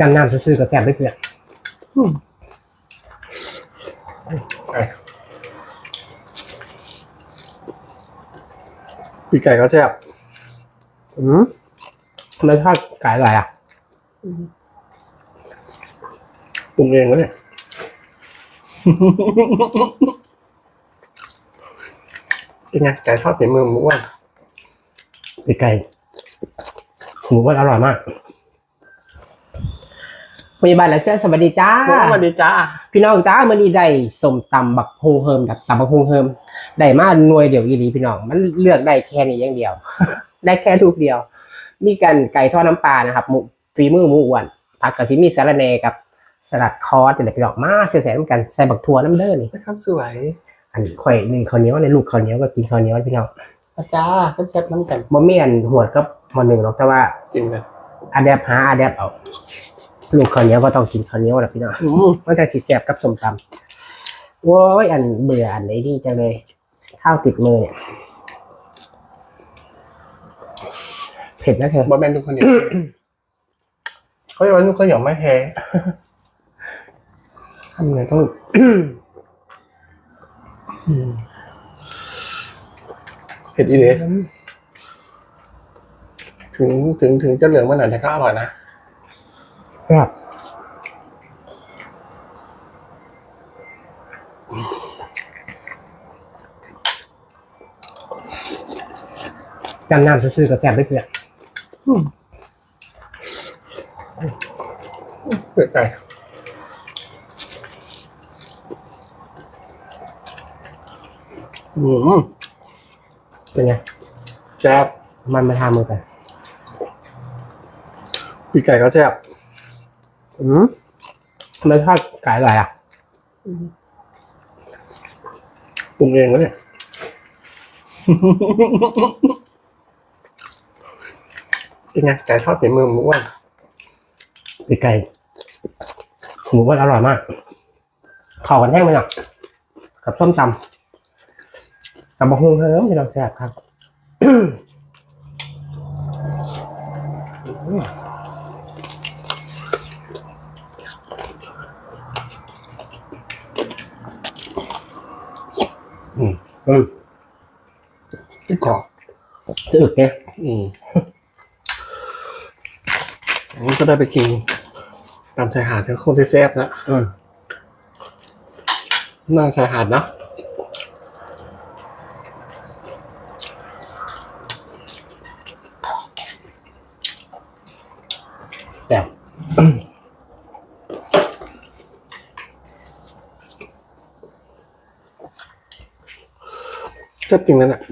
จำน้ำซื่อๆกับแซ่บไม่เปลี่ยนปีกไก่ก็แซ่บอืมทำไมทอดไก่อร่อยอะปรุงเองวะเนี่ย เป็นไงไก่ทอดฝีมือมึงว่าปีกไก่หมูว่าอร่อยมาก พยาบาลและเสื้อสวัสดีจ้า สวัสดีจ้า พี่น้องจ้ามันนี้ได้สมตำบักฮงเฮิมกับตำบักฮงเฮิมได้มาหน่วยเดียวอีหลีพี่น้อง มันเลือกได้แค่นี้อย่างเดียว ได้แค่ลูกเดียว มีกันไก่ทอดน้ำปลานะครับหมูฝีมือหมูอ้วนผักกะซิมีสาระแหนกับสลัดคอสแต่พี่น้องมาเสียแสน้ำกันใส่บักทั่วน้ำเด้อนี่ไม่ข้าวสวย อันข่อยหนึ่งข้าวเหนียวในลูกข้าวเหนียวก็กินข้าวเหนียวพี่น้องอาจ้าข้าวแซ่บน้ำกันบ่มีอันหวดก็หมอหนึ่งหรอกแต่ว่าสิมกันอาแดบหาอาแดบเอา ลูกข้าวเหนียวก็ต้องกินข้าวเหนียวแหละพี่น้องอืมมันจะสิแสบกับสมตำโว้ยอันเบื่ออันไหนดีจังเลยข้าวติดมือเนี่ยเผ็ดนะเธอบอแมนทุกคนเหนียวเขาเรียกว่าทุกคนเหนียวไม่แพ้ทำไงต้องเผ็ดอีเดถึงถึงถึงจะเหลืองมาหน่อยแต่ก็อร่อยนะ ครับจำน้ำซื่อๆกับแสบไม่เปลี่ยนเผ็ดไก่อืมเป็นไงแซ่บมันมาทามือกันปีกไก่ก็แซ่บ อืมทำไมทอดไก่อร่อยอะปรุงเองวะเนี่ย เป็นไงไก่ทอดฝีมือมึงว่าปีกไก่หมูว่าอร่อยมากเข้ากันแห้งไหมอะกับส้มตำตำบักหุ่งเฮิมที่เราแซ่บครับ อืมอืมที่กรอบจะอึกเนี่ยอืมงั้นก็ได้ไปกินตามชายหาดที่คงที่แซ่บนะอืมนั่งชายหาดนะ แต่บ แซ่บจริงนั่นแหละ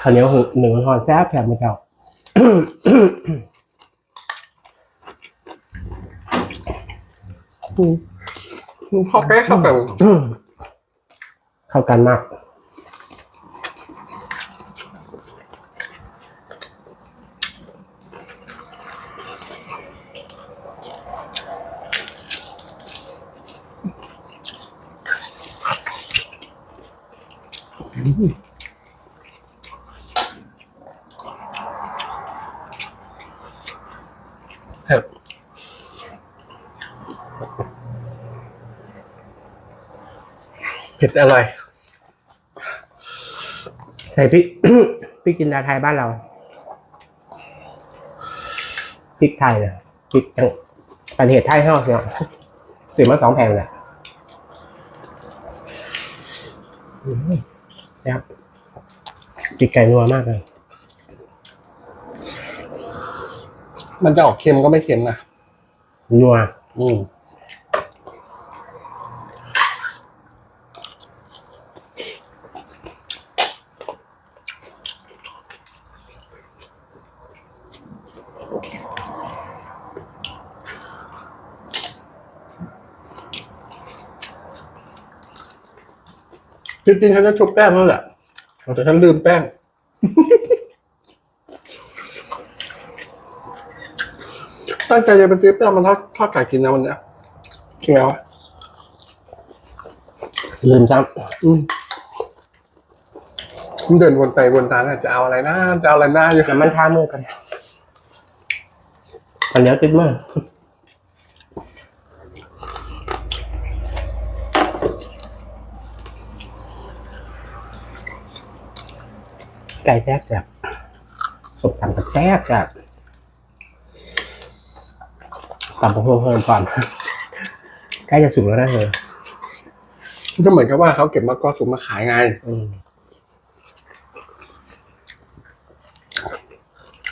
ข้าวเหนียวหึหนึ่งหอนแซ่บแถมมาเจ้าพอแค่เข้ากันเข้ากันมาก เผ็ดอร่อย ใส่พริก พริกจินดาไทยบ้านเราพริกไทยเลยพริกจังประเทศไทยเขาเนี่ยซื้อมาสองแผงเลยอืมครับพริกไก่นัวมากเลย มันจะออกเค็มก็ไม่เค็มนะนัวอืม จริงๆฉันจะชุบแป้งนั่นแหละแต่ฉันลืมแป้ง ตั้งใจจะไปซื้อแป้งมันทอดทอดไก่กินนะวันเนี้ยจริงแล้วอะลืมซ้อืมผมเดินวนไปวนมาน่ะจะเอาอะไรนะจะเอาอะไรหน้าอยู่ำน้ำมันทามือกันข้าวเหนียวติดมือ ไก่แซ่บแบบสมตำกับแซ่บแบบตำพะโพงเพิ่มก่อนใกล้จะสุกแล้วนะเธอก็เหมือนกับว่าเขาเก็บมะกอกสุกมาขายไงอืม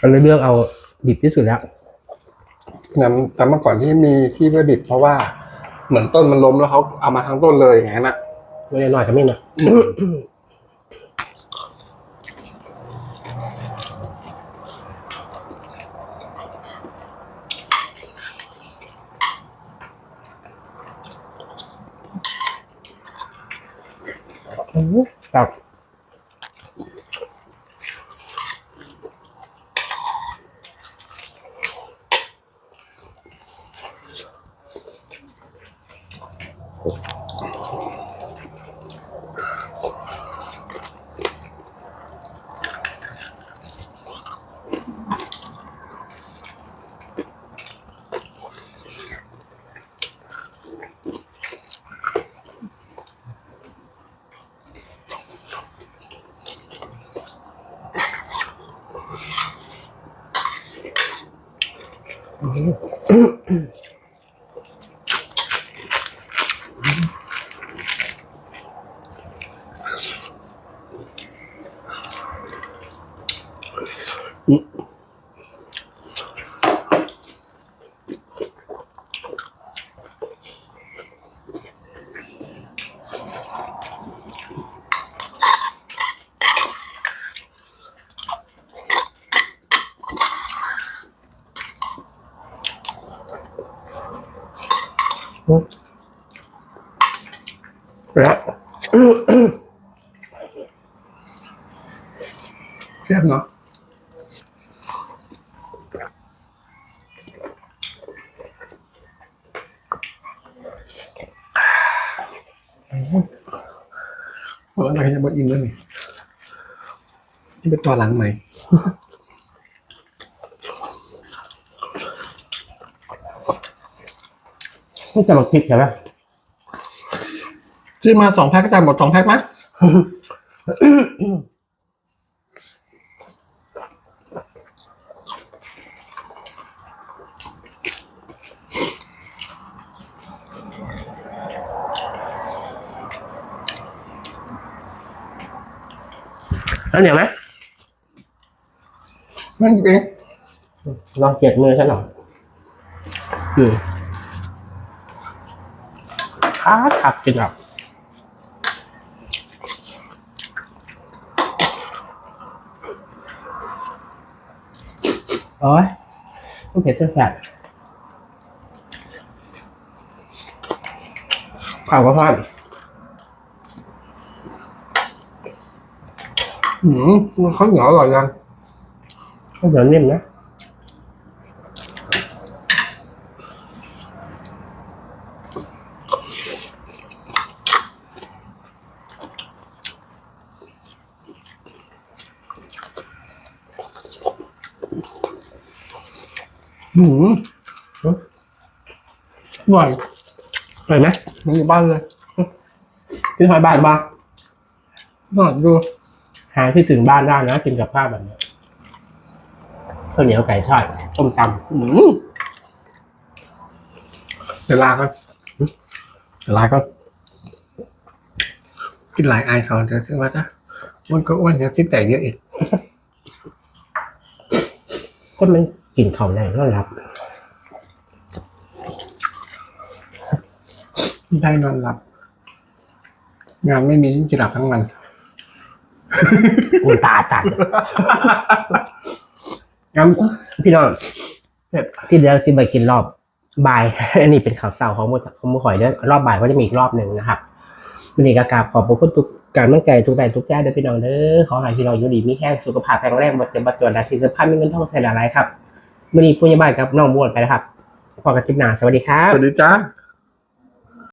ก็เลยเลือกเอาดิบที่สุดแล้วงั้นแต่เมื่อก่อนที่มีที่เพื่อดิบเพราะว่า เหมือนต้นมันล้มแล้วเขาเอามาทั้งต้นเลยอย่างนั้นนะไม่ได้น้อยก็ไม่นะ ครับ えっ? แล้วแซ่บเนาะเอออะไรจะมาอิ่มแล้วนี่นี่เป็นตัวหลังใหม่นี่จะมาพริกใช่ไหม ซื้อมาสองแพ็คก็จ่ายหมดสองแพ็คไหมแล้วเหนียวไหมนั่นเองลองเจ็ดมือฉันหน่อยอืมคักคักจริงอ่ โอ้ยต้องเผ็ดจะแสบข่าวก็พลาดหืมมันข้าวเหนียวอร่อยยังข้าวเหนียวนิ่มนะ หืมอร่อยอร่อยไหมเหมันอยู่บ้านเลยพี่ทอยบ้านบ้างอร่อยดูหาที่ถึงบ้านได้นะกินกับข้าวแบบนี้ข้าวเหนียวไก่ทอดต้มตหืมเดี๋ยวลาก็เดี๋ยวลาก็กินหลายไอายเขาเดี๋ยวซื้อมาจ้ะอ้วนก็อ้วนเดี๋ยวที่แต่เยอะอีกำก็มัน กินข้าวในก็รับ ได้นอนหลับ งานไม่มีจะหลับทั้งวันอุ่นตาจัดงั้นพี่น้องที่เดี๋ยวจะไปกินรอบบ่าย อันนี้เป็นข่าวเศร้าของมูของมูข่อยเด้อรอบบ่ายก็จะมีอีกรอบหนึ่งนะครับวันนี้ก็กราบขอบพระคุณทุกการมั่นใจทุกแรงทุกแจ้เด้อพี่น้องเด้อขอให้พี่น้องอยู่ดีมีแห้งสุขภาพแข็งแรงบัดเจ็บบัดจนและที่สำคัญมีเงินทองใส่หลายๆครับ วันนี้ผู้ใหญ่บ้านครับน้องบวชไปแล้วครับพอกันคลิปหน้าสวัสดีครับ สวัสดีจ้า